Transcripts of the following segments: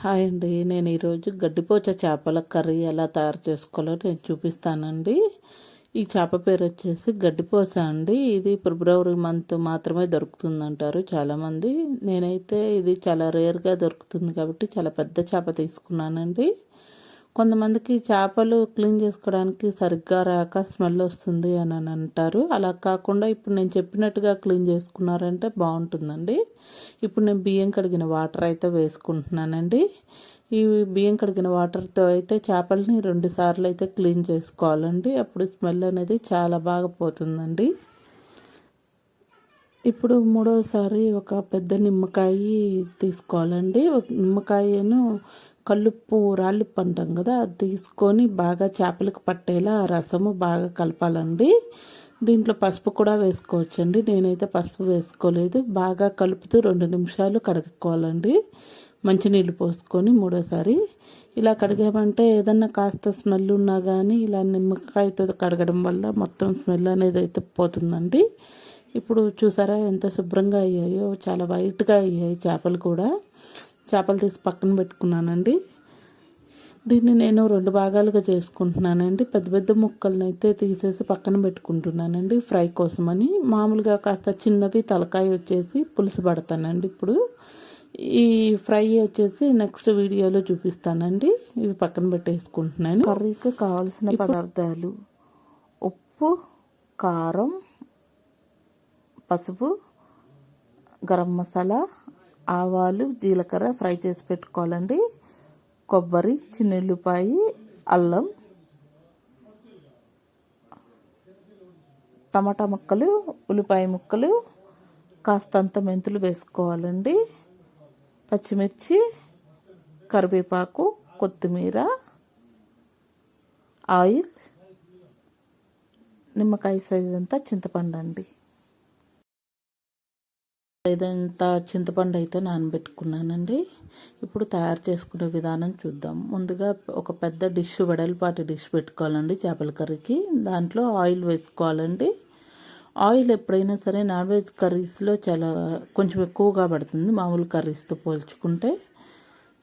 Hi అండి. నేను ఈరోజు గడ్డిపోచ చేపల కర్రీ ఎలా తయారు చేసుకోవాలో నేను చూపిస్తానండి. ఈ చేప పేరు వచ్చేసి గడ్డిపోస అండి. ఇది ఫిబ్రవరి మంత్ మాత్రమే దొరుకుతుందంటారు చాలామంది. నేనైతే ఇది చాలా రేర్గా దొరుకుతుంది కాబట్టి చాలా పెద్ద చేప తీసుకున్నానండి. కొంతమందికి చేపలు క్లీన్ చేసుకోవడానికి సరిగ్గా రాక స్మెల్ వస్తుంది అని అంటారు. అలా కాకుండా ఇప్పుడు నేను చెప్పినట్టుగా క్లీన్ చేసుకున్నారంటే బాగుంటుందండి. ఇప్పుడు నేను బియ్యం కడిగిన వాటర్ అయితే వేసుకుంటున్నానండి. ఈ బియ్యం కడిగిన వాటర్తో అయితే చేపలని రెండు సార్లు అయితే క్లీన్ చేసుకోవాలండి. అప్పుడు స్మెల్ అనేది చాలా బాగా పోతుందండి. ఇప్పుడు మూడోసారి ఒక పెద్ద నిమ్మకాయ తీసుకోవాలండి. ఒక నిమ్మకాయను కల్లుప్పు రాళ్ళుప్పు అంటాం కదా అది తీసుకొని బాగా చేపలకు పట్టేలా రసము బాగా కలపాలండి. దీంట్లో పసుపు కూడా వేసుకోవచ్చండి. నేనైతే పసుపు వేసుకోలేదు. బాగా కలుపుతూ రెండు నిమిషాలు కడుక్కోవాలండి మంచినీళ్ళు పోసుకొని మూడోసారి. ఇలా కడిగామంటే ఏదన్నా కాస్త స్మెల్ ఉన్నా కానీ ఇలా నిమ్మకాయతో కడగడం వల్ల మొత్తం స్మెల్ అనేది అయితే పోతుందండి. ఇప్పుడు చూసారా ఎంత శుభ్రంగా అయ్యాయో చాలా వైట్గా అయ్యాయి చేపలు కూడా. చేపలు తీసి పక్కన పెట్టుకున్నానండి. దీన్ని నేను రెండు భాగాలుగా చేసుకుంటున్నానండి. పెద్ద పెద్ద ముక్కలను అయితే తీసేసి పక్కన పెట్టుకుంటున్నానండి ఫ్రై కోసమని. మామూలుగా కాస్త చిన్నవి తలకాయ వచ్చేసి పులుసు పడతానండి ఇప్పుడు. ఈ ఫ్రై వచ్చేసి నెక్స్ట్ వీడియోలో చూపిస్తానండి. ఇవి పక్కన పెట్టేసుకుంటున్నాను. కర్రీకి కావాల్సిన పదార్థాలు ఉప్పు కారం పసుపు గరం మసాలా ఆవాలు జీలకర్ర ఫ్రై చేసి పెట్టుకోవాలండి. కొబ్బరి చిన్నెల్లిపాయి అల్లం టమాటా ముక్కలు ఉల్లిపాయ ముక్కలు కాస్తంత మెంతులు వేసుకోవాలండి. పచ్చిమిర్చి కరివేపాకు కొత్తిమీర ఆయిల్ నిమ్మకాయ సైజ్ అంతా చింతపండు అండి. ఇదంతా చింతపండు అయితే నానబెట్టుకున్నానండి. ఇప్పుడు తయారు చేసుకునే విధానం చూద్దాం. ముందుగా ఒక పెద్ద డిష్ వెడల్పాటి డిష్ పెట్టుకోవాలండి చేపల కర్రీకి. దాంట్లో ఆయిల్ వేసుకోవాలండి. ఆయిల్ ఎప్పుడైనా సరే నాన్ వెజ్ కర్రీస్లో చాలా కొంచెం ఎక్కువగా పడుతుంది మామూలు కర్రీస్తో పోల్చుకుంటే.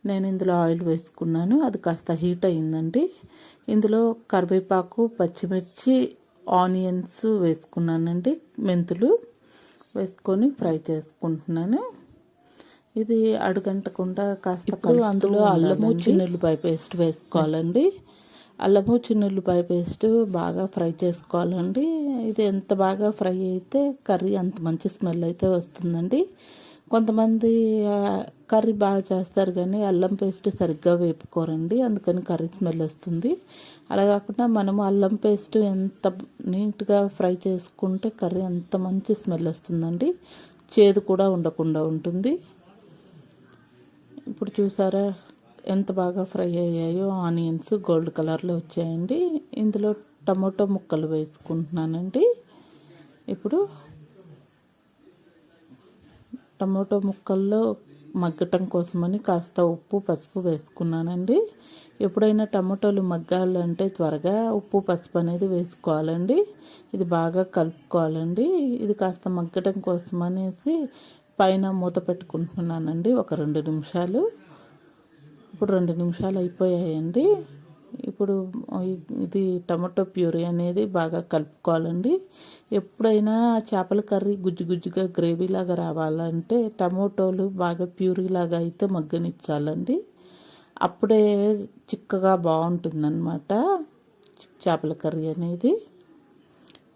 నేను ఇందులో ఆయిల్ వేసుకున్నాను. అది కాస్త హీట్ అయిందండి ఇందులో కరివేపాకు పచ్చిమిర్చి ఆనియన్స్ వేసుకున్నానండి మెంతులు. వేసుకొని ఫ్రై చేసుకుంటున్నాను. ఇది అడుగంటకుండా కాస్త అందులో అల్లము చిన్నుల్లిపాయ పేస్ట్ వేసుకోవాలండి. అల్లము చిన్నుల్లిపాయ పేస్ట్ బాగా ఫ్రై చేసుకోవాలండి. ఇది ఎంత బాగా ఫ్రై అయితే కర్రీ అంత మంచి స్మెల్ అయితే వస్తుందండి. కొంతమంది కర్రీ బాగా చేస్తారు కానీ అల్లం పేస్ట్ సరిగ్గా వేపుకోరండి. అందుకని కర్రీ స్మెల్ వస్తుంది. అలా కాకుండా మనము అల్లం పేస్ట్ ఎంత నీట్గా ఫ్రై చేసుకుంటే కర్రీ అంత మంచి స్మెల్ వస్తుందండి. చేదు కూడా ఉండకుండా ఉంటుంది. ఇప్పుడు చూసారా ఎంత బాగా ఫ్రై అయ్యాయో ఆనియన్స్ గోల్డ్ కలర్లో వచ్చాయండి. ఇందులో టమాటో ముక్కలు వేసుకుంటున్నానండి. ఇప్పుడు టమాటో ముక్కల్లో మగ్గటం కోసమని కాస్త ఉప్పు పసుపు వేసుకున్నానండి. ఎప్పుడైనా టమాటోలు మగ్గాలంటే త్వరగా ఉప్పు పసుపు అనేది వేసుకోవాలండి. ఇది బాగా కలుపుకోవాలండి. ఇది కాస్త మగ్గటం కోసం అనేసి పైన మూత పెట్టుకుంటున్నానండి. ఒక రెండు నిమిషాలు. ఇప్పుడు రెండు నిమిషాలు అయిపోయాయండి. ఇప్పుడు ఇది టమాటో ప్యూరీ అనేది బాగా కలుపుకోవాలండి. ఎప్పుడైనా చేపల కర్రీ గుజ్జు గుజ్జుగా గ్రేవీలాగా రావాలంటే టమాటోలు బాగా ప్యూరీలాగా అయితే మగ్గనిచ్చాలండి. అప్పుడే చిక్కగా బాగుంటుందన్నమాట చేపల కర్రీ అనేది.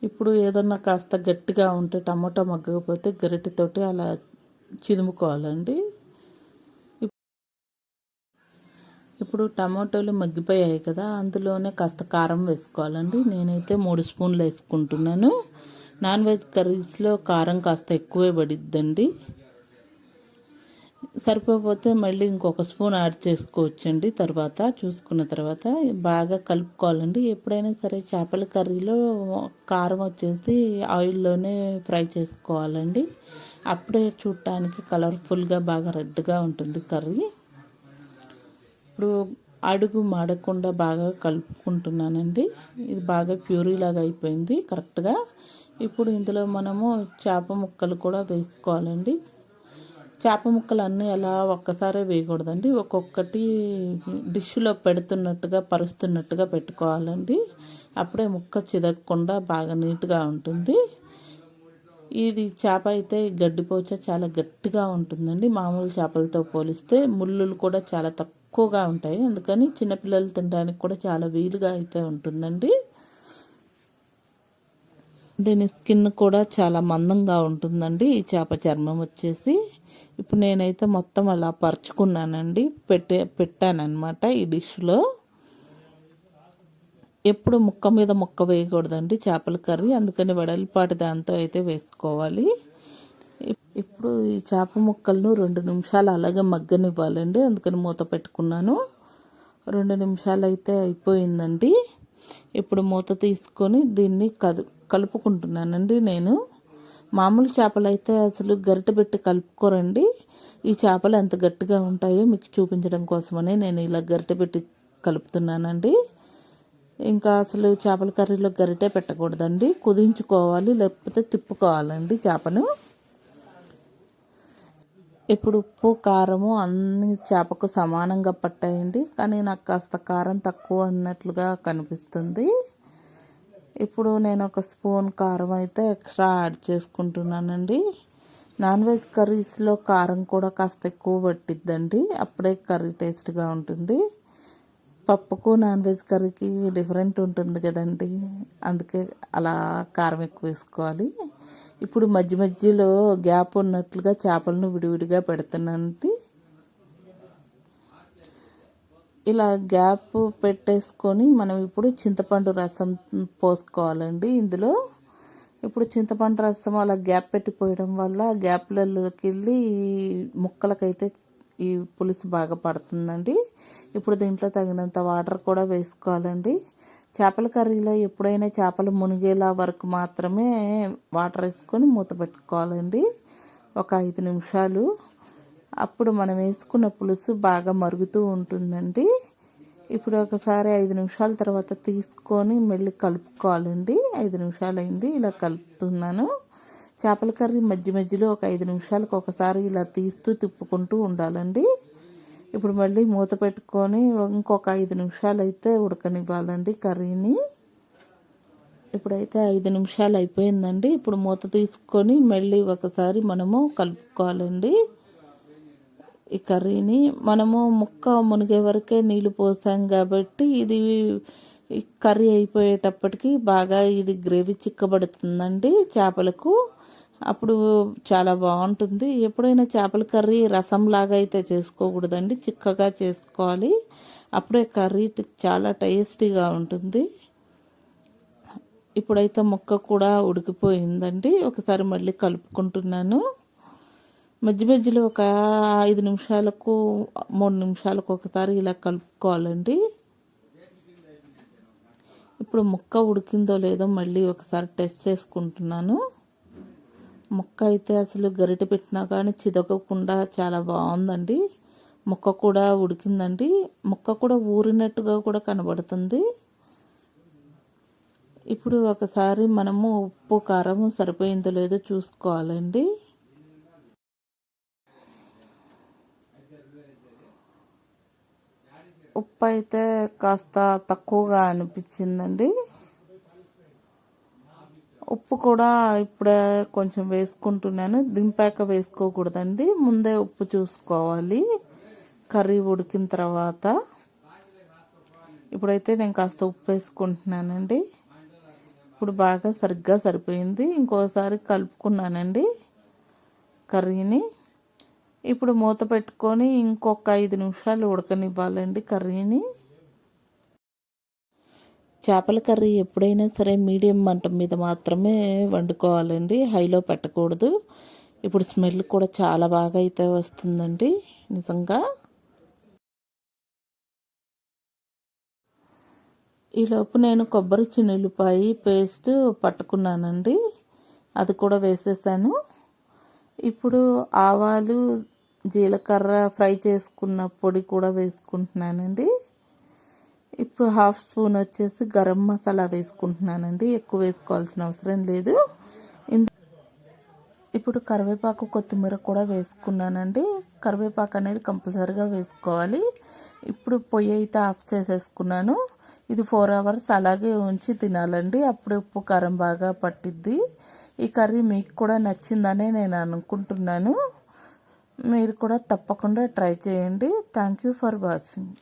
ఇప్పుడు ఏదన్నా కాస్త గట్టిగా ఉంటే టమాటో మగ్గకపోతే గరిటెతోటి అలా చిదుముకోవాలండి ఇప్పుడు టమాటోలు మగ్గిపోయాయి కదా అందులోనే కాస్త కారం వేసుకోవాలండి. నేనైతే మూడు స్పూన్లు వేసుకుంటున్నాను. నాన్ వెజ్ కర్రీస్లో కారం కాస్త ఎక్కువే పడిద్దండి. సరిపోతే మళ్ళీ ఇంకొక స్పూన్ యాడ్ చేసుకోవచ్చండి తర్వాత చూసుకున్న తర్వాత. బాగా కలుపుకోవాలండి. ఎప్పుడైనా సరే చేపల కర్రీలో కారం వచ్చేసి ఆయిల్లోనే ఫ్రై చేసుకోవాలండి. అప్పుడే చూడటానికి కలర్ఫుల్గా బాగా రెడ్గా ఉంటుంది కర్రీ. ఇప్పుడు అడుగు మాడకుండా బాగా కలుపుకుంటున్నానండి. ఇది బాగా ప్యూరీ లాగా అయిపోయింది కరెక్ట్గా ఇప్పుడు ఇందులో మనము చేప ముక్కలు కూడా వేసుకోవాలండి. చేప ముక్కలు అన్నీ అలా ఒక్కసారే వేయకూడదండి. ఒక్కొక్కటి డిష్లో పెడుతున్నట్టుగా పరుస్తున్నట్టుగా పెట్టుకోవాలండి. అప్పుడే ముక్క చిదగకుండా బాగా నీట్గా ఉంటుంది. ఇది చేప అయితే గడ్డిపోచ చాలా గట్టిగా ఉంటుందండి. మామూలు చేపలతో పోలిస్తే ముళ్ళులు కూడా చాలా తక్కువ తక్కువగా ఉంటాయి. అందుకని చిన్నపిల్లలు తినడానికి కూడా చాలా వీలుగా అయితే ఉంటుందండి. దీని స్కిన్ కూడా చాలా మందంగా ఉంటుందండి. ఈ చేప చర్మం వచ్చేసి ఇప్పుడు నేనైతే మొత్తం అలా పరుచుకున్నానండి. పెట్టే పెట్టానమాట ఈ డిష్లో ఎప్పుడు ముక్క మీద ముక్క వేయకూడదండి చేపల కర్రీ. అందుకని వెడల్పాటి దాంతో అయితే వేసుకోవాలి. ఇప్పుడు ఈ చేప ముక్కలను రెండు నిమిషాలు అలాగే మగ్గనివ్వాలండి. అందుకని మూత పెట్టుకున్నాను. రెండు నిమిషాలు అయితే అయిపోయిందండి. ఇప్పుడు మూత తీసుకొని దీన్ని కదు కలుపుకుంటున్నానండి నేను. మామూలు చేపలు అయితే అసలు గరిట పెట్టి కలుపుకోరండి. ఈ చేపలు ఎంత గట్టిగా ఉంటాయో మీకు చూపించడం కోసమని నేను ఇలా గరిట పెట్టి కలుపుతున్నానండి. ఇంకా అసలు చేపల కర్రీలో గరిటె పెట్టకూడదండి. కుదించుకోవాలి లేకపోతే తిప్పుకోవాలండి చేపను. ఇప్పుడు ఉప్పు కారము అన్ని చేపకు సమానంగా పట్టాయండి. కానీ నాకు కాస్త కారం తక్కువ అన్నట్లుగా కనిపిస్తుంది. ఇప్పుడు నేను ఒక స్పూన్ కారం అయితే ఎక్స్ట్రా యాడ్ చేసుకుంటున్నానండి. నాన్ వెజ్ కర్రీస్లో కారం కూడా కాస్త ఎక్కువ పట్టిద్దండి. అప్పుడే కర్రీ టేస్ట్గా ఉంటుంది. పప్పుకు నాన్ వెజ్ కర్రీకి డిఫరెంట్ ఉంటుంది కదండి. అందుకే అలా కారం ఎక్కువ వేసుకోవాలి. ఇప్పుడు మధ్య మధ్యలో గ్యాప్ ఉన్నట్లుగా చేపలను విడివిడిగా పెడుతున్నానండి ఇలా గ్యాప్ పెట్టేసుకొని మనం ఇప్పుడు చింతపండు రసం పోసుకోవాలండి. ఇందులో ఇప్పుడు చింతపండు రసం అలా గ్యాప్ పెట్టిపోయడం వల్ల గ్యాప్లలోకి వెళ్ళి ముక్కలకైతే ఈ పులుసు బాగా పడుతుందండి. ఇప్పుడు దీంట్లో తగినంత వాటర్ కూడా వేసుకోవాలండి. చేపల కర్రీలో ఎప్పుడైనా చేపలు మునిగేలా వరకు మాత్రమే వాటర్ వేసుకొని మూత పెట్టుకోవాలండి. ఒక ఐదు నిమిషాలు. అప్పుడు మనం వేసుకున్న పులుసు బాగా మరుగుతూ ఉంటుందండి. ఇప్పుడు ఒకసారి ఐదు నిమిషాల తర్వాత తీసుకొని మళ్ళీ కలుపుకోవాలండి. ఐదు నిమిషాలు అయింది ఇలా కలుపుతున్నాను. చేపల కర్రీ మధ్య మధ్యలో ఒక ఐదు నిమిషాలకు ఒకసారి ఇలా తీస్తూ తిప్పుకుంటూ ఉండాలండి. ఇప్పుడు మళ్ళీ మూత పెట్టుకొని ఇంకొక ఐదు నిమిషాలు అయితే ఉడకనివ్వాలండి కర్రీని. ఇప్పుడైతే ఐదు నిమిషాలు అయిపోయిందండి. ఇప్పుడు మూత తీసుకొని మళ్ళీ ఒకసారి మనము కలుపుకోవాలండి. ఈ కర్రీని మనము ముక్క మునిగే వరకే నీళ్ళు పోసాం కాబట్టి ఇది కర్రీ అయిపోయేటప్పటికి బాగా ఇది గ్రేవీ చిక్కబడుతుందండి చేపలకు. అప్పుడు చాలా బాగుంటుంది. ఎప్పుడైనా చేపల కర్రీ రసంలాగా అయితే చేసుకోకూడదండి. చిక్కగా చేసుకోవాలి. అప్పుడే కర్రీ చాలా టేస్టీగా ఉంటుంది. ఇప్పుడైతే ముక్క కూడా ఉడికిపోయిందండి. ఒకసారి మళ్ళీ కలుపుకుంటున్నాను. మధ్య మధ్యలో ఒక ఐదు నిమిషాలకు మూడు నిమిషాలకు ఒకసారి ఇలా కలుపుకోవాలండి. ఇప్పుడు ముక్క ఉడికిందో లేదో మళ్ళీ ఒకసారి టెస్ట్ చేసుకుంటున్నాను. మొక్క అయితే అసలు గరిట పెట్టినా కానీ చిదకకుండా చాలా బాగుందండి. ముక్క కూడా ఉడికిందండి. ముక్క కూడా ఊరినట్టుగా కూడా కనబడుతుంది. ఇప్పుడు ఒకసారి మనము ఉప్పు కారం సరిపోయిందో లేదో చూసుకోవాలండి. ఉప్పు అయితే కాస్త తక్కువగా అనిపించిందండి. ఉప్పు కూడా ఇప్పుడే కొంచెం వేసుకుంటున్నాను. దింపాక వేసుకోకూడదండి. ముందే ఉప్పు చూసుకోవాలి. కర్రీ ఉడికిన తర్వాత ఇప్పుడైతే నేను కాస్త ఉప్పు వేసుకుంటున్నానండి. ఇప్పుడు బాగా సరిగ్గా సరిపోయింది. ఇంకోసారి కలుపుకున్నానండి కర్రీని. ఇప్పుడు మూత పెట్టుకొని ఇంకొక ఐదు నిమిషాలు ఉడకనివ్వాలండి కర్రీని. చేపల కర్రీ ఎప్పుడైనా సరే మీడియం మంట మీద మాత్రమే వండుకోవాలండి. హైలో పెట్టకూడదు. ఇప్పుడు స్మెల్ కూడా చాలా బాగా అయితే వస్తుందండి. నిజంగా. ఈలోపు నేను కొబ్బరి చిన్నులపాయ పేస్ట్ పట్టుకున్నానండి. అది కూడా వేసేసాను. ఇప్పుడు ఆవాలు జీలకర్ర ఫ్రై చేసుకున్న పొడి కూడా వేసుకుంటున్నానండి. ఇప్పుడు హాఫ్ స్పూన్ వచ్చేసి గరం మసాలా వేసుకుంటున్నానండి. ఎక్కువ వేసుకోవాల్సిన అవసరం లేదు. ఇప్పుడు కరివేపాకు కొత్తిమీర కూడా వేసుకున్నానండి. కరివేపాకు అనేది కంపల్సరీగా వేసుకోవాలి. ఇప్పుడు పొయ్యి అయితే ఆఫ్ చేసేసుకున్నాను. ఇది ఫోర్ అవర్స్ అలాగే ఉంచి తినాలండి. అప్పుడు ఉప్పు కారం బాగా పట్టిద్ది. ఈ కర్రీ మీకు కూడా నచ్చిందనే నేను అనుకుంటున్నాను. మీరు కూడా తప్పకుండా ట్రై చేయండి. Thank you for watching.